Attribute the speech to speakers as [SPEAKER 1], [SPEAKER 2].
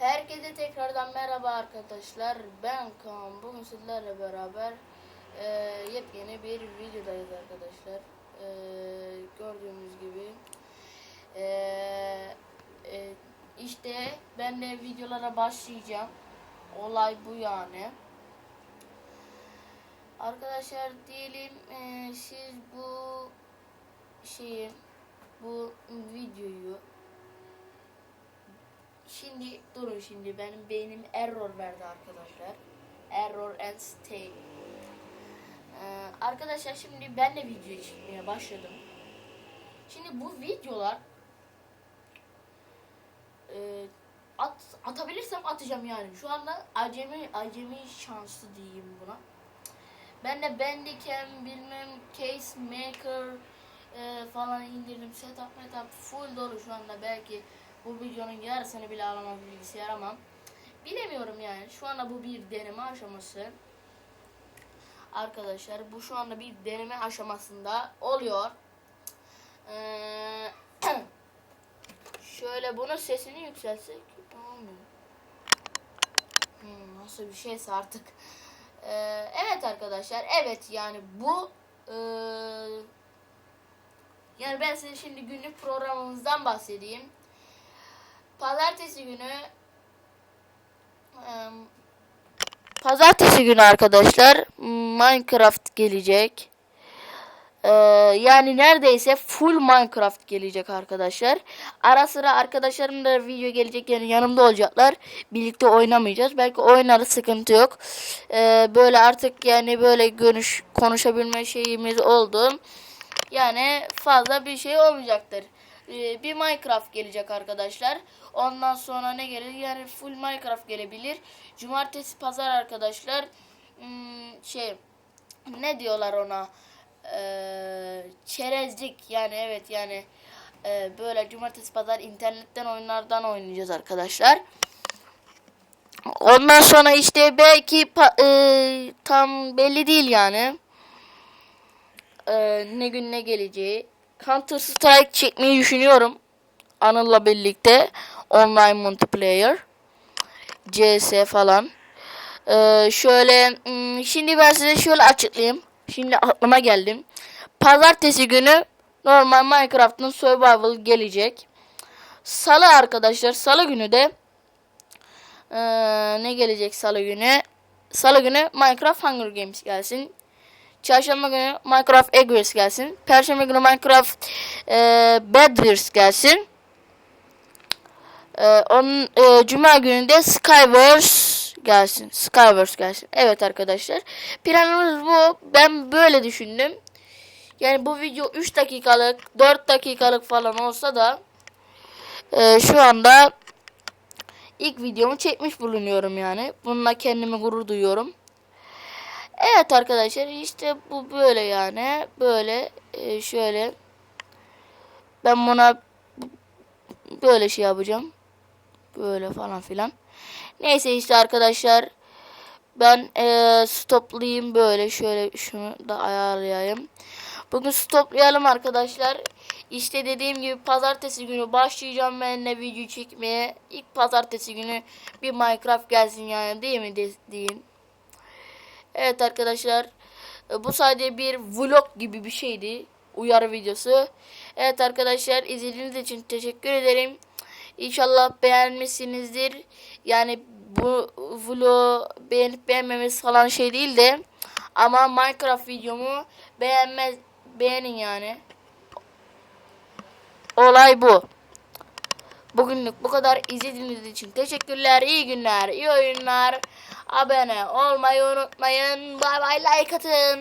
[SPEAKER 1] Herkese tekrardan merhaba arkadaşlar. Ben Kaan. Bugün sizlerle beraber e, yepyeni bir videodayız arkadaşlar. E, gördüğünüz gibi. E, e, işte ben de videolara başlayacağım. Olay bu yani. Arkadaşlar diyelim e, siz bu şeyi bu videoyu Şimdi durun şimdi benim beynim error verdi arkadaşlar. Error and stay. Ee, arkadaşlar şimdi ben de video çekmeye başladım. Şimdi bu videolar e, at, atabilirsem atacağım yani. Şu anda acemi acemi şanslı diyeyim buna. Ben de Bandicam bilmem Case Maker e, falan indirdim. Setup metup full dolu şu anda belki bu videonun yarısını bile alamam bilgisayar ama bilemiyorum yani. Şu anda bu bir deneme aşaması. Arkadaşlar bu şu anda bir deneme aşamasında oluyor. Ee, şöyle bunun sesini yükseltsek olmuyor. Hmm, nasıl bir şeyse artık. Ee, evet arkadaşlar evet yani bu ee, yani ben size şimdi günlük programımızdan bahsedeyim. Pazartesi günü Pazartesi günü arkadaşlar Minecraft gelecek. Ee, yani neredeyse full Minecraft gelecek arkadaşlar. Ara sıra arkadaşlarım da video gelecek yani yanımda olacaklar. Birlikte oynamayacağız. Belki oynarız sıkıntı yok. Ee, böyle artık yani böyle görüş konuşabilme şeyimiz oldu. Yani fazla bir şey olmayacaktır. Ee, bir Minecraft gelecek arkadaşlar. Ondan sonra ne gelir? Yani full Minecraft gelebilir. Cumartesi pazar arkadaşlar hmm, şey ne diyorlar ona? Ee, çerezlik yani evet yani e, böyle cumartesi pazar internetten oyunlardan oynayacağız arkadaşlar. Ondan sonra işte belki e, tam belli değil yani. E, ne gün ne geleceği. Counter Strike çekmeyi düşünüyorum. Anıl'la birlikte online multiplayer. CS falan. Ee, şöyle hmm, şimdi ben size şöyle açıklayayım. Şimdi aklıma geldim. Pazartesi günü normal Minecraft'ın survival gelecek. Salı arkadaşlar salı günü de ee, ne gelecek salı günü? Salı günü Minecraft Hunger Games gelsin. Çarşamba günü Minecraft Egg Wars gelsin. Perşembe günü Minecraft e, Bed Wars gelsin. E, onun e, Cuma günü de Skywars gelsin. Skywars gelsin. Evet arkadaşlar. Planımız bu. Ben böyle düşündüm. Yani bu video 3 dakikalık, 4 dakikalık falan olsa da e, şu anda ilk videomu çekmiş bulunuyorum yani. Bununla kendimi gurur duyuyorum. Evet arkadaşlar işte bu böyle yani. Böyle e, şöyle. Ben buna böyle şey yapacağım. Böyle falan filan. Neyse işte arkadaşlar. Ben e, stoplayayım böyle. Şöyle şunu da ayarlayayım. Bugün stoplayalım arkadaşlar. İşte dediğim gibi pazartesi günü başlayacağım ben de video çekmeye. İlk pazartesi günü bir Minecraft gelsin yani değil mi de, diyeyim. Evet arkadaşlar. e, Bu sadece bir vlog gibi bir şeydi. Uyarı videosu. Evet arkadaşlar izlediğiniz için teşekkür ederim. İnşallah beğenmişsinizdir. Yani bu vlog beğenip beğenmemiz falan şey değil de ama Minecraft videomu beğenmez beğenin yani. Olay bu. Bugünlük bu kadar izlediğiniz için teşekkürler. İyi günler, iyi oyunlar. Abone olmayı unutmayın. Bay bay like atın.